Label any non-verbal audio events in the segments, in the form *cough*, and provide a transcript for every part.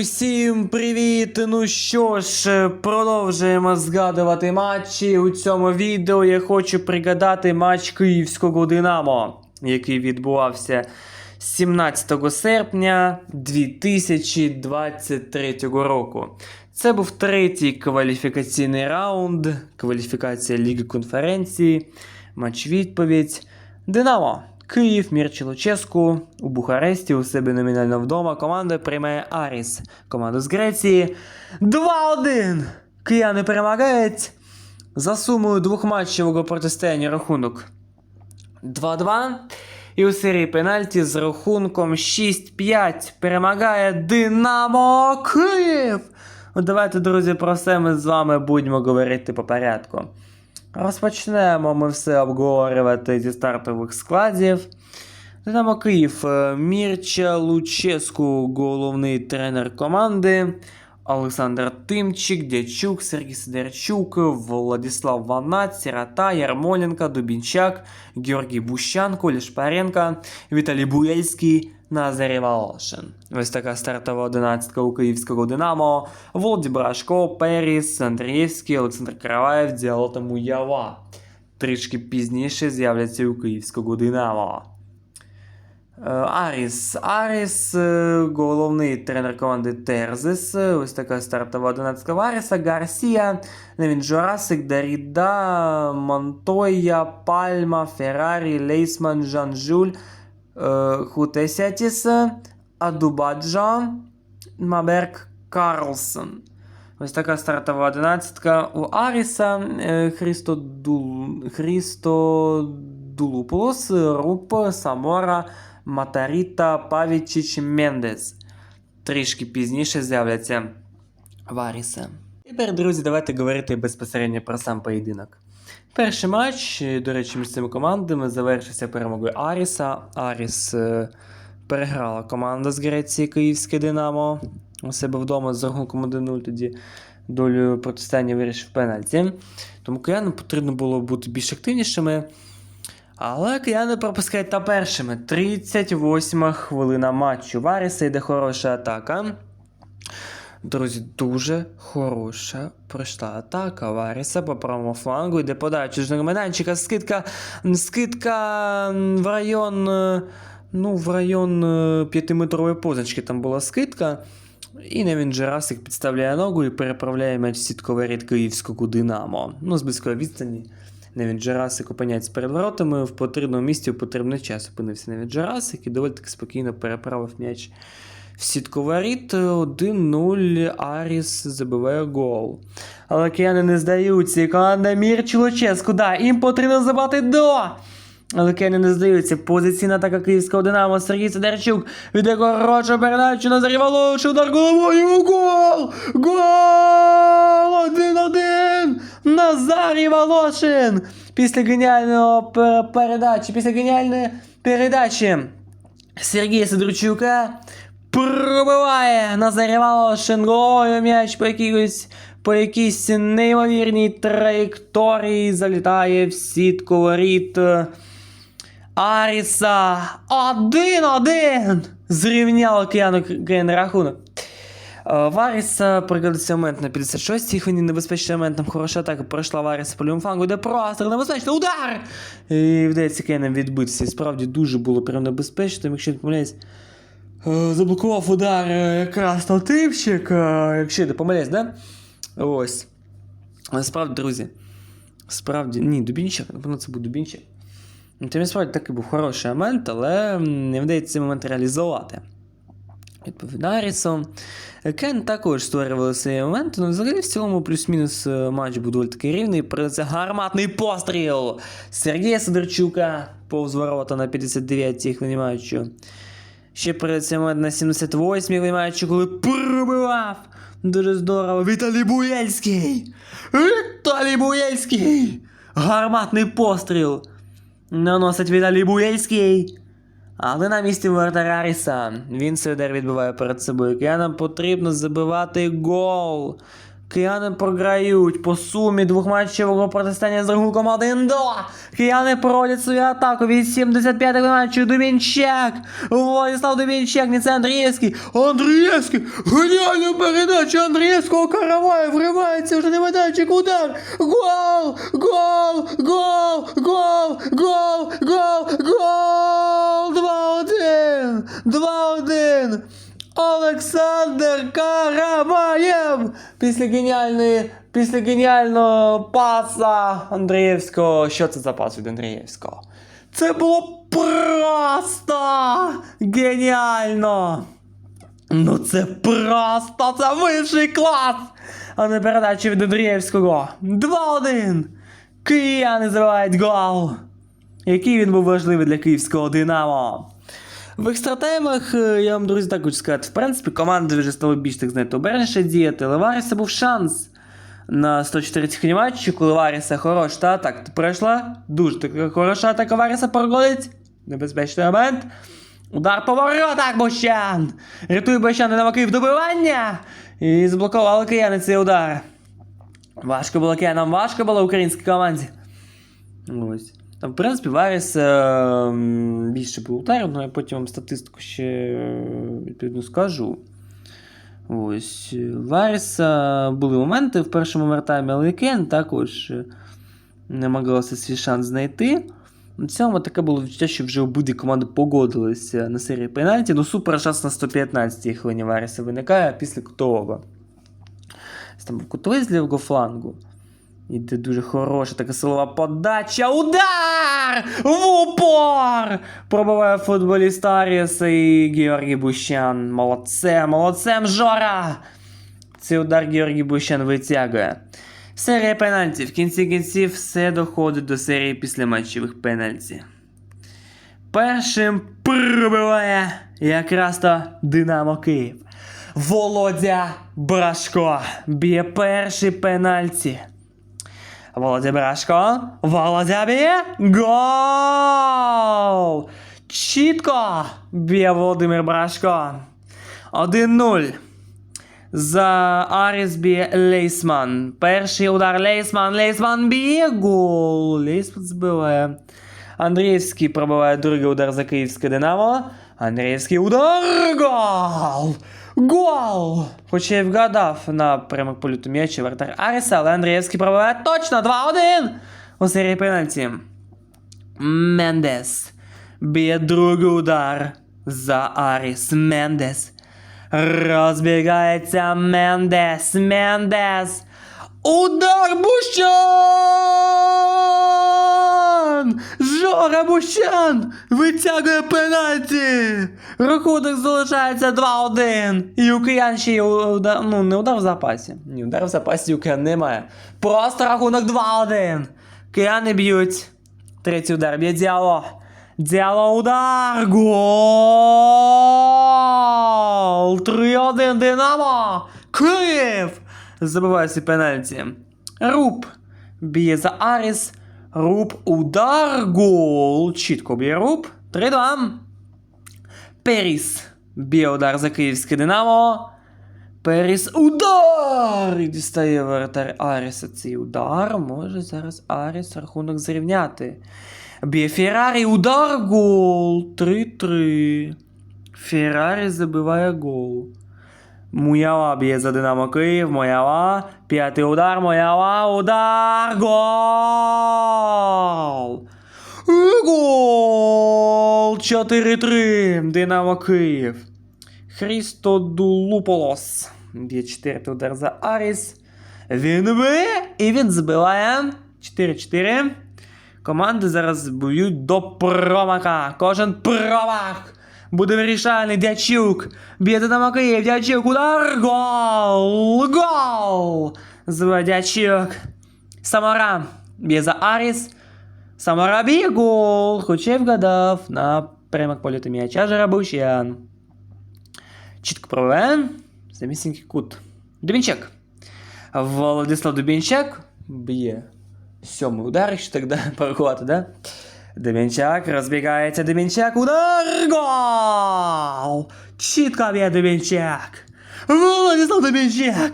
Усім привіт! Ну що ж, продовжуємо згадувати матчі. У цьому відео я хочу пригадати матч Київського Динамо, який відбувався 17 серпня 2023 року. Це був третій кваліфікаційний раунд, кваліфікація Ліги конференції, матч відповідь. Динамо. Київ, Мірчі Луческу у Бухаресті у себе номінально вдома. Команда приймає Аріс. Команду з Греції. 2-1! Кияни перемагають. За сумою двохматчевого протистояння рахунок 2-2. І у серії пенальті з рахунком 6-5 перемагає Динамо Київ. Давайте, друзі, про все ми з вами будемо говорити по порядку. Розпочнемо ми все обговорювати зі стартових складів. Динамо Київ, е, Мірча Луческу, головний тренер команди. Олександр Тимчик, Дячук, Сергій Сидорчук, Владислав Ванат, Сирота, Ярмоленко, Дубінчак, Георгій Бущанко, Лішпаренко, Віталій Буєльський, Назарій Волошин. Ось така стартова одинадцятка у київського Динамо. Володі Брашко, Періс, Андрієвський, Олександр Караваєв, Діалота Муява. Трішки пізніше з'являться у київського Динамо. Е, Аріс. Аріс, е, головний тренер команди Терзис. Е, Ось така стартова 11 Аріса. Гарсія, Невін Журасик, Даріда, Монтоя, Пальма, Феррарі, Лейсман, Жан Жуль, е, Хутесятіс, Адубаджа, Маберк, Карлсон. Ось така стартова одинадцятка у Аріса. Христо, Дул... Христо Дулупулос, Руп, Самора, Матаріта, Павічич, Мендес. Трішки пізніше з'являться в Аріса. Тепер, друзі, давайте говорити безпосередньо про сам поєдинок. Перший матч, до речі, між цими командами завершився перемогою Аріса. Аріс е, переграла команда з Греції Київське Динамо у себе вдома з рахунком 1-0 тоді долю протистояння вирішив пенальті. Тому киянам потрібно було бути більш активнішими. Але кияни пропускають та першими. 38 хвилина матчу. В Аріса йде хороша атака. Друзі, дуже хороша пройшла атака. Варіса по правому флангу йде подача з майданчика. Скидка, скидка в район. е, Ну, в район е, п'ятиметрової позначки там була скидка. І Невін Джерасик підставляє ногу і переправляє м'яч в сітковий ряд київського Динамо. Ну, з близької відстані. Невін Джерасик опиняється перед воротами. В потрібному місці в потрібний час опинився Невін Джерасик і доволі таки спокійно переправив м'яч в сітковаріт 1-0 Аріс забиває гол. Але кияни не здаються. І команда Мір Чолоческу, да, їм потрібно забати до. Але не здаються. Позиційна атака київського Динамо. Сергій Сидорчук віде хорошу передачу на Волошин. Удар головою. Гол! Гол! 1-1! Назарій Волошин! Після геніального пер- передачі, після геніальної передачі Сергія Сидорчука пробиває Назарій Волошин головою м'яч по якійсь, по якійсь неймовірній траєкторії залітає в сітку воріт Аріса 1-1 зрівняло кияну Крейн рахунок. Е, В пригодиться момент на 56-й хвилині небезпечний момент, там хороша атака пройшла в Аріса по лівому де простір, небезпечний удар! І вдається Кейнам відбитися. І справді дуже було прям небезпечно, якщо не помиляюсь, е, заблокував удар е, якраз Талтипчик, е, якщо не помиляюсь, да? Ось. Справді, друзі, справді, ні, Дубінчик, напевно, це був Дубінчик. Ну, Тим справді такий був хороший момент, але не вдається цей момент реалізувати. Відповідно, Кен також створювали цей момент, але взагалі в цілому плюс-мінус е, матч був доволі такий рівний. Це гарматний постріл Сергія Сидорчука повз ворота на 59-й хвилині матчу. Ще перед цим момент на 78-й хвилині коли пробивав. Дуже здорово. Віталій Буєльський! Віталій Буєльський! Гарматний постріл! Наносить Віталій Буєльський. Але на місці воротаря Аріса. Він цей удар відбиває перед собою. Киянам потрібно забивати гол. Кияни програють по сумі двохматчевого протистояння з рахунком 1-2. Кияни проводять свою атаку від 75-го матчу Дубінчак. Владислав Дубінчак, Ніце Андрієвський. Андрієвський! Геніальна передача Андрієвського Караваєв вривається вже на майданчик. Удар! Гол! Гол! Гол! Гол! Гол! Гол! 2-1! 2-1! Олександр Караваєв! Після геніальної, після геніального паса Андрієвського. Що це за пас від Андрієвського? Це було просто геніально! Ну це просто це вищий клас! А не передача від Андрієвського. 2-1! Кияни забивають гол! Який він був важливий для київського Динамо. В екстратаймах, е, я вам, друзі, так хочу сказати, в принципі, команди вже стали більш так знаєте, обережніше діяти. але Варіса був шанс на 140 матчі, коли Варіса хороша та атака пройшла. Дуже така хороша атака Варіса проходить. Небезпечний момент. Удар по воротах Бощан! Рятує Бощан на Київ добивання! І заблокували кияни цей удар. Важко було киянам, важко було українській команді. Ось. Там, в принципі, Варіс е, більше був ударів, але я потім вам статистику ще е, відповідно скажу. Ось. е, Варіса були моменти в першому овертаймі, але Кен також е, не намагалася свій шанс знайти. На цьому таке було відчуття, що вже обидві команди погодилися на серії пенальті. Ну, супер шанс на 115-й хвилині Варіса виникає після кутового. Там кутовий з лівого флангу. Іде дуже хороша така силова подача. Удар! В упор! Пробиває футболіст Аріса і Георгій Бущан. Молодцем, молодцем, Жора! Цей удар Георгій Бущан витягує. Серія пенальті. В кінці кінців все доходить до серії післяматчевих пенальті. Першим пробиває якраз то Динамо Київ. Володя Брашко б'є перший пенальті. Володя Брашко. Володя б'є. Гол! Чітко б'є Володимир Брашко. 1-0. За Аріс б'є Лейсман. Перший удар Лейсман. Лейсман б'є гол. Лейсман збиває. Андріївський пробиває другий удар за київське Динамо. Андріївський удар. Гол! Гол! Хоча я вгадав напрямок політу м'яча вратар Аріса, але Андріївський пробиває точно 2-1 у серії пенальті. Мендес б'є другий удар за Аріс. Мендес. Розбігається Мендес. Мендес. Удар Бущан! Жора Бущан витягує пенальті! Рахунок залишається 2-1. І у киян ще є удар, ну не удар в запасі. Ні, удар в запасі у киян немає. Просто рахунок 2-1. Кияни б'ють. Третій удар б'є Діало. Діало удар. Гол! 3-1 Динамо! Київ! Забиває ці пенальті. Руб б'є за Аріс. Руб удар. Гол. Чітко б'є Руб. 3-2. Періс б'є удар за київське Динамо. Періс удар! І дістає воротар Аріса цей удар. Може зараз Аріс рахунок зрівняти. Б'є Феррарі удар гол. 3-3. Феррарі забиває гол. Муяла б'є за Динамо Київ. Муяла. П'ятий удар. Муяла. Удар. Гол. Гол! 4-3. Динамо Київ. Хрісто Дулуполос. Б'є четвертий удар за Аріс. Він б'є і він збиває. 4-4. Команди зараз б'ють до промака. Кожен промах буде вирішальний. Дячук. Б'є Динамо Київ. Дячук. Удар. Гол! Гол! Збиває Дячук. Самара. Б'є за Аріс. Самара б'є гол. Хоча й вгадав на прямок політу м'яча Жарабущан. Чітко пробиває. Замісінький кут. Дубінчак. Владислав Дубінчак б'є сьомий удар, якщо так да, *laughs* порахувати, да? Дубінчак розбігається Дубінчак. Удар! Гол! Чітко б'є Дубінчак. Владислав Дубінчак.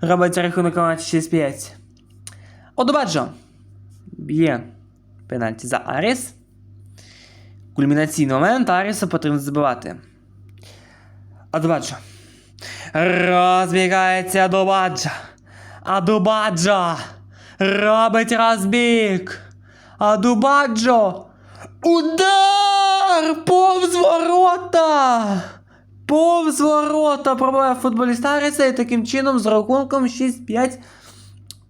Робиться рахунок команді 6-5. Одобаджо. Б'є пенальті за Аріс. Кульмінаційний момент Аріса потрібно забивати. Адубаджо. Розбігається Адубаджо. Адубаджо. Робить розбіг. Адубаджо. Удар! Повз ворота! Повз ворота пробиває футболіст Аріса і таким чином з рахунком 6-5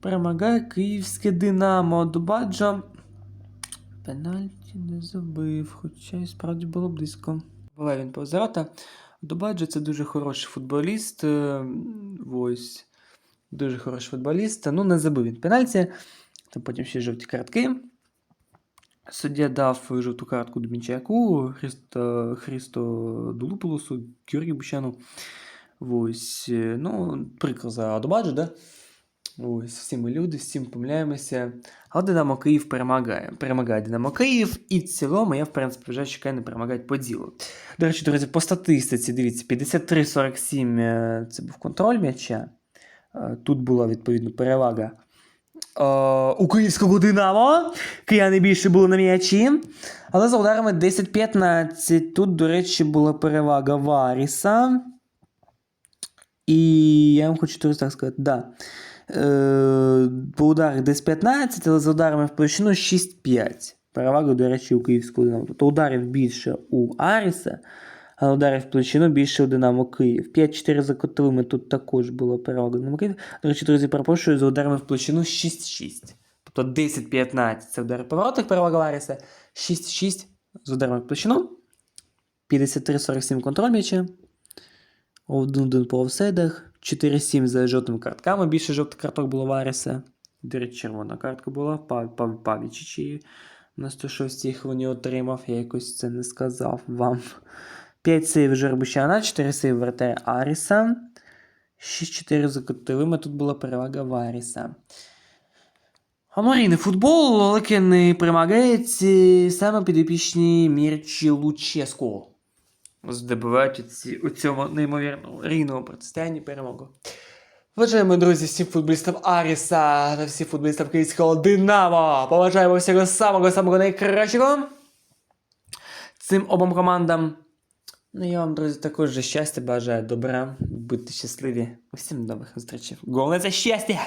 перемагає київське Динамо. Адубаджо. Пенальті не забив, хоча і справді було близько. Буває він повз ворота. Адубаджо це дуже хороший футболіст. е, Ось. Дуже хороший футболіст. Ну, не забив він пенальті. Там потім ще жовті картки. Суддя дав жовту картку Дмінчаку, Христо, Христо Дулуполосу, Георгію Бущану. Ось, е, ну, прикро за Адубаджо, да? Ось, всі ми люди, всім помиляємося. Але Динамо Київ перемагає. Перемагає Динамо Київ, і в цілому я, в принципі, вже чекаю, не перемагають по ділу. До речі, друзі, по статистиці, дивіться, 53-47 е, це був контроль м'яча. Е, Тут була відповідно перевага е, у київського Динамо. Кияни більше були на м'ячі. Але за ударами 10-15. Тут, до речі, була перевага Варіса. І я вам хочу так сказати, да. Е, по ударах десь 15, але за ударами в площину 6-5. Перевага, до речі, у київського Динамо. Тобто ударів більше у Аріса, а ударів в площину більше у Динамо Київ. 5-4 за котовими тут також була перевага Динамо Київ. До речі, друзі, перепрошую, за ударами в площину 6-6. Тобто 10-15 це удари по воротах перевага Аріса, 6-6 з ударами в площину. 53-47 контроль м'яча. 1-1 по офсайдах. 4-7 за жовтими картками. Більше жовтих карток було в Аріса. До речі, червона картка була. Пав, Пав, Павічичі на 106 хвилині отримав. Я якось це не сказав вам. 5 сейв Жербущана, 4 сейв вратаря Аріса. 6-4 за котовими. Тут була перевага в Аріса. Аморійний футбол, не перемагають саме підопічні Мірчі Луческу. Здобувають у цьому неймовірно рівному протистоянні перемогу. Вважаємо, друзі, всім футболістам Аріса та всім футболістам київського Динамо. Поважаємо всього самого самого найкращого. Цим обом командам. Ну, я вам, друзі, також же щастя бажаю добра. Будьте щасливі. Усім нових зустрічей. Голе за щастя!